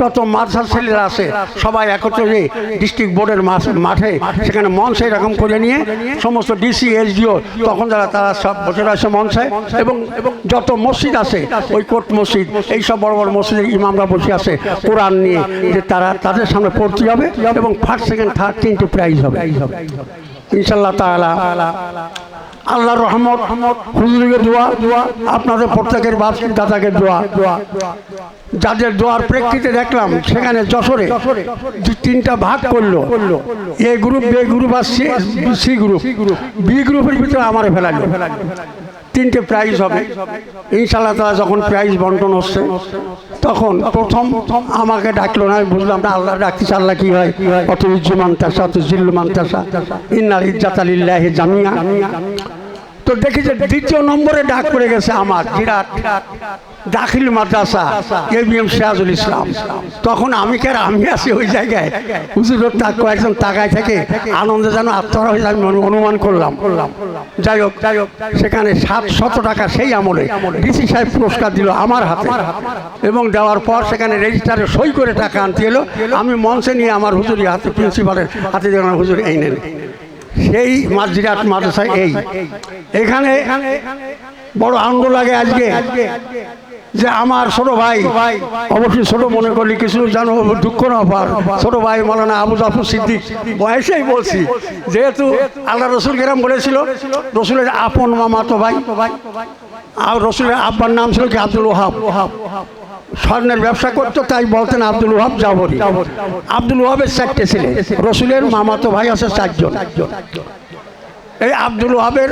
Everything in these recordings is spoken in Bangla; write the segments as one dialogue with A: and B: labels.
A: যত মাদ্রাসার ছেলেরা আছে, সবাই একত্রে হয়ে ডিস্ট্রিক্ট বোর্ডের মাঠে, সেখানে মঞ্চ এরকম করে নিয়ে সমস্ত ডিসি এসডিও তখন যারা তারা সব বসে আছে মঞ্চে, এবং যত মসজিদ আছে, ওই কোর্ট মসজিদ এই সব বড় বড় মসজিদের ইমামরা বসে আছে, কোরআন নিয়ে যে তারা তাদের সামনে পড়তে হবে এবং ফার্স্ট সেকেন্ড থার্ড তিনটে প্রাইজ হবে। ইনশাল্লাহ তাআলা। আল্লাহর রহমত হুজুরের দোয়া দোয়া আপনাদের প্রত্যেকের বাপ, দাদাকে দোয়া। দোয়া যাদের দোয়ার প্রেক্ষিতে দেখলাম, সেখানে যশোরে তিনটা ভাগ করল। এ গ্রুপ বে গ্রুপ আর সি গ্রুপ বি গ্রুপের ভিতরে আমার ফেলালো। তিনটে প্রাইজ হবে। ইনশাল্লাহ তারা যখন প্রাইজ বন্টন হচ্ছে, তখন প্রথম আমাকে ডাকলো না, আমি বুঝলাম না, আল্লাহ ডাকতেছে, আল্লাহ কি হয়? অত ইজ্জু তাসা অত জিল্লুমান ইন্নার ইন্নাল ইজ্জাতালিল্লাহি জামিয়া তো দেখি যে দ্বিতীয় নম্বরে ডাক পড়ে গেছে আমার বিরাট দাখিল মাদ্রাসা A B M Sirajul Islam. তখন আমি কে আমি আছি ওই জায়গায়? হুজুরের তাক কয়েকজন তাকায় থেকে আনন্দে যেন আত্মহারা হয়ে আমি অনুমান করলাম। যাই হোক যাই হোক, সেখানে সাত শত টাকা সেই আমলে ডিসি সাহেব পুরস্কার দিল আমার হাতে এবং দেওয়ার পর সেখানে রেজিস্টারে সই করে টাকা আনতে এলো। আমি মঞ্চে নিয়ে আমার হুজুরি হাতে, প্রিন্সিপালের হাতে দিলাম, হুজুর, এই নেন। সেই মাঝিরাট মাদ্রাসায় এই। এখানে বড় আনন্দ লাগে আজকে যে আমার ছোট ভাই অবশ্যই ছোট মনে করি কিছু জানো দুঃখ না পার ছোট ভাই মৌলানা আবু জাফর সিদ্দিক বয়সেই বলছি। যেহেতু আল্লাহ রসুল কেরাম বলেছিল রসুলের আপন মামা তো ভাই আর রসুলের আব্বার নাম ছিল কি আব্দুল ওহাব ওহাব। স্বর্ণের ব্যবসা করতো, তাই বলতেন আব্দুল ওহাব জাবরি। আব্দুল ওহাবের চারটে ছেলে, রসুলের মামাতো ভাই আছে চারজন। এই আব্দুল ওহাবের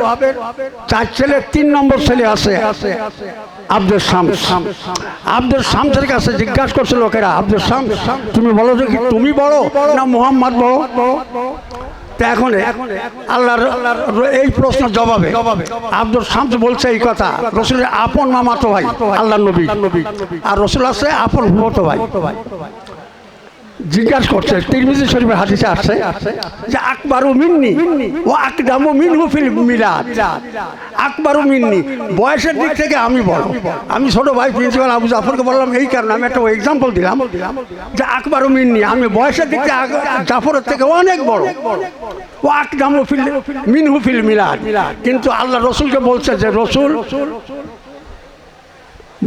A: চার ছেলের তিন নম্বর ছেলে আছে আব্দুল শামস। আব্দুল শামসের কাছে জিজ্ঞাসা করছে লোকেরা, আব্দুল শামস, তুমি বলো তুমি বড় না মোহাম্মদ বড় তা এখন আল্লাহর এই জবাবে। বলছে এই কথা আপন মামাতো ভাই আল্লাহ নবী। আর রসুল আছে আপন ভূত ভাই। জিজ্ঞাসা করছে, তিরমিজি শরীফের হাদিসে আসছে যে আকবারু মিন্নি ও আকদামু মিনহু ফিল মিলাদ। আকবারু মিন্নি, বয়সের দিক থেকে আমি বড়। আমি ছোট ভাই, প্রিন্সিপাল আবু জাফরকে বললাম, এই কারণে আমি একটা এক্সাম্পল দিলাম যে আকবারু মিন্নি, আমি বয়সের দিক থেকে জাফরের থেকে অনেক বড়। ও আকদামু ফিল মিনহু ফিল মিলাদ। কিন্তু আল্লাহ রসুলকে বলছে যে, রসুল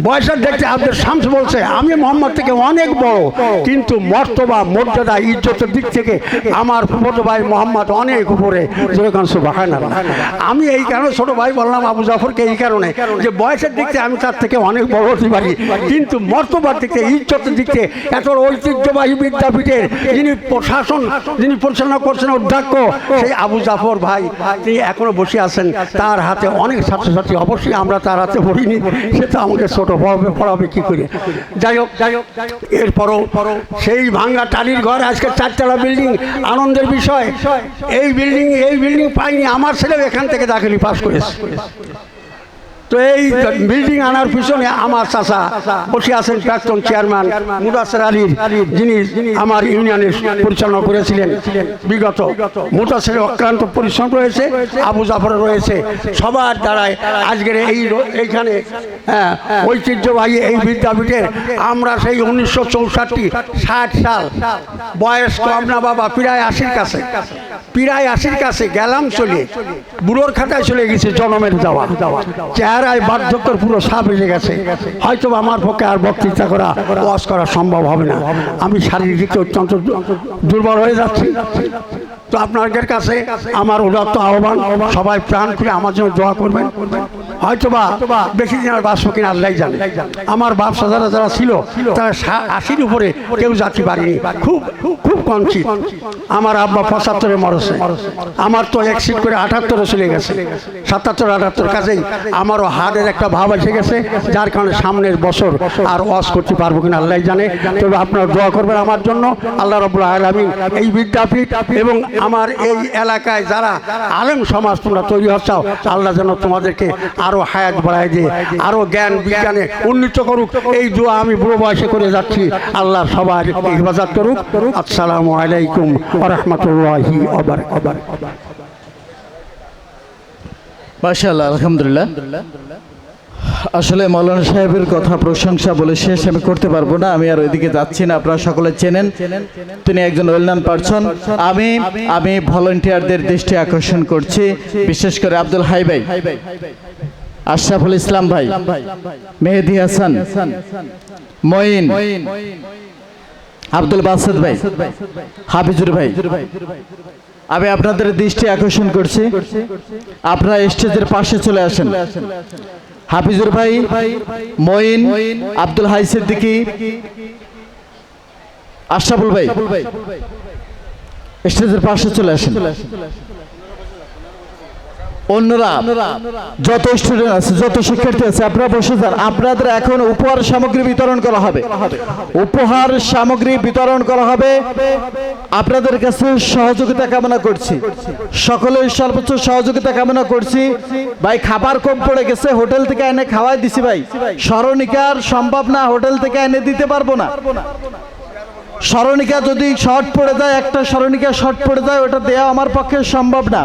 A: বয়সের দেখতে আব্দুল শামস বলছে, আমি মোহাম্মদ থেকে অনেক বড়, কিন্তু মর্তবা মর্যাদা, ইজ্জতের দিক থেকে আমার ছোট ভাই মোহাম্মদ অনেক উপরে। আমি এই কারণে ছোট ভাই বললাম আবু জাফরকে এই কারণে যে বয়সের দিক থেকে আমি তার থেকে অনেক বড় হতে পারি, কিন্তু মর্তবার দিক থেকে, ইজ্জতের দিক থেকে এত ঐতিহ্যবাহী বিদ্যাপীঠের যিনি প্রশাসন, যিনি পরিচালনা করছেন অধ্যক্ষ, সেই আবু জাফর ভাই, তিনি এখনও বসে আছেন। তার হাতে অনেক ছাত্রছাত্রী, অবশ্যই আমরা তার হাতে পড়িনি, সে তো আমাকে ছোট পড়াবে কি করে? যাই হোক যাই হোক এরপরও সেই ভাঙ্গা টালির ঘর, আজকে চারতলা বিল্ডিং আনন্দের বিষয়। এই বিল্ডিং এই বিল্ডিং পাইনি, আমার ছেলে এখান থেকে দাখিলি পাস করেছে। তো এই বিল্ডিং আনার পিছনে আমার চাচা বসে আছেন প্রাক্তন চেয়ারম্যান মুদাসের আলীর যিনি আমার ইউনিয়নের পরিচালনা করেছিলেন বিগত। মুদাসের অক্লান্ত পরিশ্রম রয়েছে, আবু জাফর রয়েছে। সবার আজকের এই এইখানে হ্যাঁ ঐতিহ্যবাহী এই বিদ্যাপীঠের আমরা সেই উনিশশো চৌষট্টি, ষাট সাল বয়স কম বাবা প্রায় আশির কাছে, প্রায় আশির কাছে গেলাম চলে, বুড়োর খাতায় চলে গেছে জনমের যাওয়া দেওয়া চেহারায় বার্ধক্যর পুরো সাপ এসে গেছে। হয়তো আমার পক্ষে আর বক্তৃতা করা ওয়াজ করা সম্ভব হবে না। আমি শারীরিক অত্যন্ত দুর্বল হয়ে যাচ্ছি। তো আপনাদের কাছে আমার উদাত্ত আহ্বান, সবাই প্রাণ খুলে আমার জন্য দোয়া করবেন। হয়তো বা বেশি দিন আর বাঁচবো কিনা আল্লাহ জানে। আমার বাপ সাজারা যারা ছিল তারা আশির উপরে কেউ যাতে পারেনি খুব খুব কঞ্চিত আমার আব্বা পঁচাত্তরে মরছে। আমার তো একশিট করে আটাত্তরে চলে গেছে। সাতাত্তর আটাত্তর কাজেই আমারও হার্টের একটা ভাব এসে গেছে যার কারণে সামনের বছর আর ওয়াজ করতে পারব কিনা আল্লাহ জানে। তবে আপনারা দোয়া করবেন আমার জন্য। আল্লাহ রবুল্লা আলমিন এই বিদ্যাপীঠ এবং আমার এই এলাকায় যারা আলেম সমাজ তোমরা তৈরি হচ্ছ আল্লাহ যেন তোমাদেরকে আরও হায়াত বাড়ায় দিয়ে আরও জ্ঞান বিজ্ঞানে উন্নীত করুক। এই দোয়া আমি বুড়ো বয়সে করে যাচ্ছি। আল্লাহ সবার হেফাজত করুক। আসসালামু আলাইকুম রহমতুল্লাহি ওবার
B: মাশাআল্লাহ, আলহামদুলিল্লাহ। আসলে মৌলানা সাহেবের কথা প্রশংসা বলে শেষ আমি করতে পারব না। আমি আর ওইদিকে যাচ্ছি না, আপনারা সকলে চেনেন। তিনি একজন ওয়েল পারসন। আমি আমি ভলেন্টিয়ারদের দৃষ্টি আকর্ষণ করছি, বিশেষ করে আব্দুল হাই ভাই। আশরাফুল ইসলাম ভাই মেহেদি হাসান মঈন আব্দুল বাসেদ ভাই হাফিজুর ভাই। আমি আপনাদের দৃষ্টি আকর্ষণ করছি। আপনারা স্টেজের পাশে চলে আসেন। হাফিজুর ভাই মঈন আব্দুল হাই সিদ্দিকি আশরাফুল ভাই। স্টেজের পাশে চলে আসেন। অন্যরা যত স্টুডেন্ট আছে যত শিক্ষার্থী আছে আপনারা বসে যান। আপনাদের এখন উপহার সামগ্রী বিতরণ করা হবে। উপহার সামগ্রী বিতরণ করা হবে। আপনাদের কাছে সহযোগিতা কামনা করছি। সকলের সর্বোচ্চ সহযোগিতা কামনা করছি। ভাই খাবার কম পড়ে গেছে হোটেল থেকে এনে খাওয়াই দিছি ভাই। স্মরণিকার সম্ভব না হোটেল থেকে এনে দিতে পারব না। স্মরণিকা যদি শর্ট পড়ে যায়, একটা স্মরণিকা শর্ট পড়ে যায়, ওটা দেওয়া আমার পক্ষে সম্ভব না।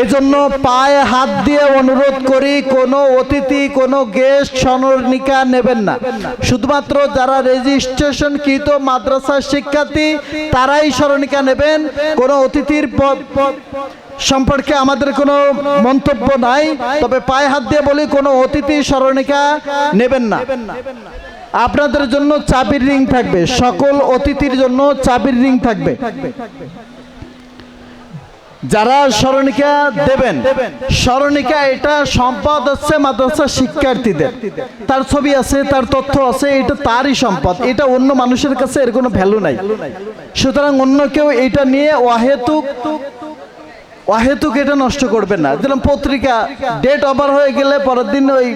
B: এই জন্য পায়ে হাত দিয়ে অনুরোধ করি, কোনো অতিথি, কোনো গেস্ট স্মরণিকা নেবেন না। শুধুমাত্র যারা রেজিস্ট্রেশন কৃত মাদ্রাসার শিক্ষার্থী, তারাই স্মরণিকা নেবেন। কোনো অতিথির সম্পর্কে আমাদের কোনো মন্তব্য নাই, তবে পায়ে হাত দিয়ে বলি, কোনো অতিথি স্মরণিকা নেবেন না। আপনাদের জন্য চাবির রিং থাকবে। সকল অতিথির জন্য চাবির রিং থাকবে। যারা স্মরণিকা দেবেন, স্মরণিকা এটা সম্পদ হচ্ছে মাদ্রাসা শিক্ষার্থীদের। তার ছবি আছে, তার তথ্য আছে, এটা তারই সম্পদ। এটা অন্য মানুষের কাছে এর কোনো ভ্যালু নাই। সুতরাং অন্য কেউ এটা নিয়ে অহেতুক অহেতুক এটা নষ্ট করবেন না। যেরকম পত্রিকা ডেট ওভার হয়ে গেলে পরের দিন ওই